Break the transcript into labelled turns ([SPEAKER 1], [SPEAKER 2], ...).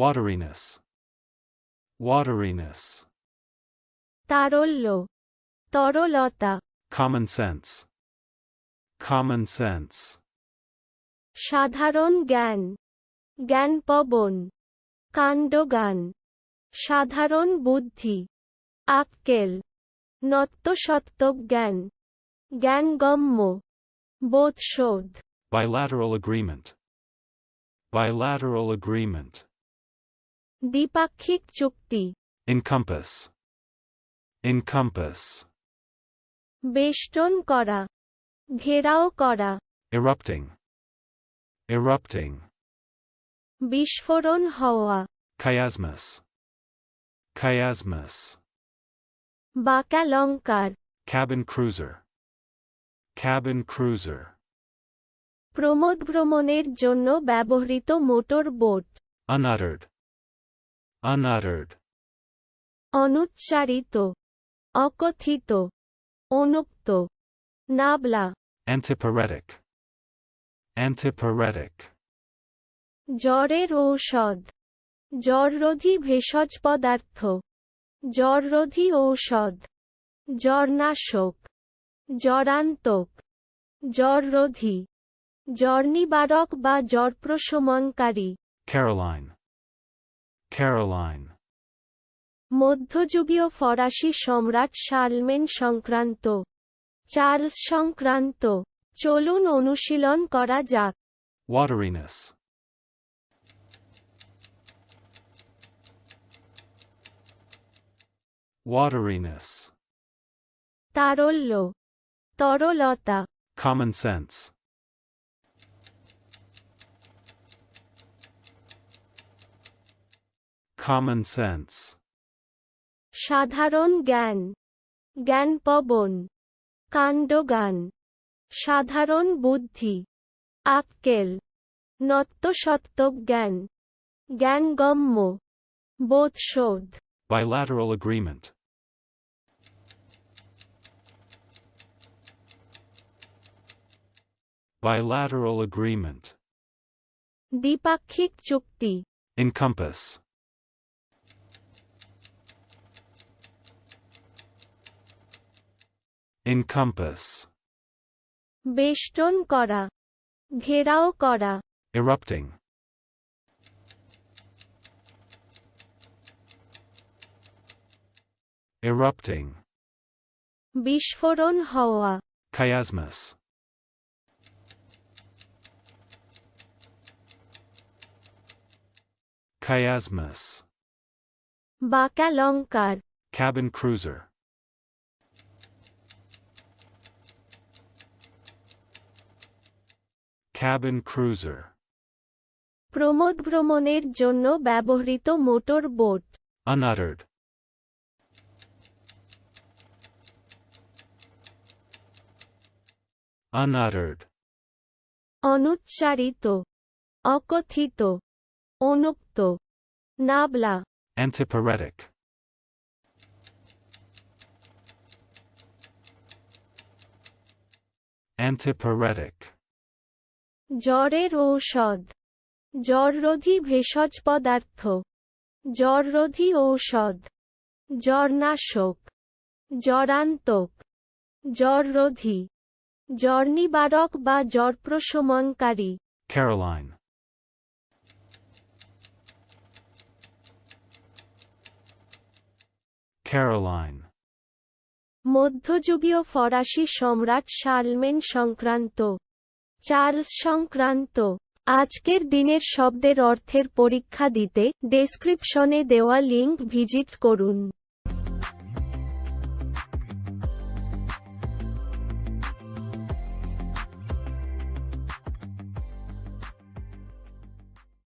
[SPEAKER 1] Wateriness. Wateriness.
[SPEAKER 2] তারল্য তরলতা
[SPEAKER 1] Common sense. Common sense.
[SPEAKER 2] সাধারণ জ্ঞান জ্ঞানপবন কাণ্ডগান সাধারণ বুদ্ধি আক্কেল নত্বসত্ত্বক জ্ঞান জ্ঞানগম্য বোধশোধ
[SPEAKER 1] Bilateral agreement. Bilateral agreement.
[SPEAKER 2] দ্বিপাক্ষিক চুক্তি
[SPEAKER 1] Encompass. Encompass.
[SPEAKER 2] বেষ্টন করা ঘেরাও করা
[SPEAKER 1] Erupting. Erupting.
[SPEAKER 2] বিস্ফোরণ হওয়া
[SPEAKER 1] Chiasmus. Chiasmus.
[SPEAKER 2] বাকালঙ্কার
[SPEAKER 1] Cabin cruiser. Cabin cruiser.
[SPEAKER 2] Pramod ভ্রমণের জন্য ব্যবহৃত মোটর বোট
[SPEAKER 1] Unuttered. Unuttered.
[SPEAKER 2] অনুচ্চারিত অকথিত অনুক্ত নাবলা
[SPEAKER 1] Antipyretic. Antipyretic.
[SPEAKER 2] জ্বরের ঔষধ জ্বররোধী ভেষজ পদার্থ জ্বররোধী ঔষধ জ্বরনাশক জ্বরান্তক জ্বররোধী জ্বরনিবারক বা জ্বরপ্রশমনকারী
[SPEAKER 1] Caroline. Caroline.
[SPEAKER 2] মধ্যযুগীয় ফরাসি সম্রাট শার্লমেন সংক্রান্ত চার্লস সংক্রান্ত চলুন অনুশীলন করা যাক
[SPEAKER 1] Wateriness. Wateriness.
[SPEAKER 2] তারল্য তরলতা
[SPEAKER 1] Common sense. Common sense.
[SPEAKER 2] সাধারণ জ্ঞান। জ্ঞানপবন কাণ্ডগান। সাধারণ বুদ্ধি। আক্কেল। নত্বসত্ত্বক জ্ঞান জ্ঞানগম্য। বোধশোধ।
[SPEAKER 1] Bilateral agreement. Bilateral agreement.
[SPEAKER 2] দ্বিপাক্ষিক চুক্তি।
[SPEAKER 1] Encompass. Encompass.
[SPEAKER 2] বেষ্টন করা ঘেরাও করা
[SPEAKER 1] Erupting. Erupting.
[SPEAKER 2] বিস্ফোরণ হওয়া
[SPEAKER 1] Chiasmus. Chiasmus.
[SPEAKER 2] বাকালঙ্কার
[SPEAKER 1] Cabin cruiser. Cabin cruiser.
[SPEAKER 2] Pramod ভ্রমণের জন্য ব্যবহৃত মোটর বোট
[SPEAKER 1] Unuttered. Unuttered.
[SPEAKER 2] অনুচ্চারিত অকথিত অনুক্ত নাবলা
[SPEAKER 1] Antipyretic. Antipyretic.
[SPEAKER 2] জ্বরের ঔষধ। জ্বররোধী ভেষজ পদার্থ। জ্বররোধী ঔষধ। জ্বরনাশক। জ্বরান্তক। জ্বররোধী। জ্বরনিবারক বা জ্বর প্রশমনকারী
[SPEAKER 1] Caroline. Caroline.
[SPEAKER 2] মধ্যযুগীয় ফরাসি সম্রাট শার্লমেন সংক্রান্ত। চার্লস সংক্রান্ত। আজকের দিনের শব্দের অর্থের পরীক্ষা দিতে ডেসক্রিপশনে দেওয়া লিঙ্ক ভিজিট করুন।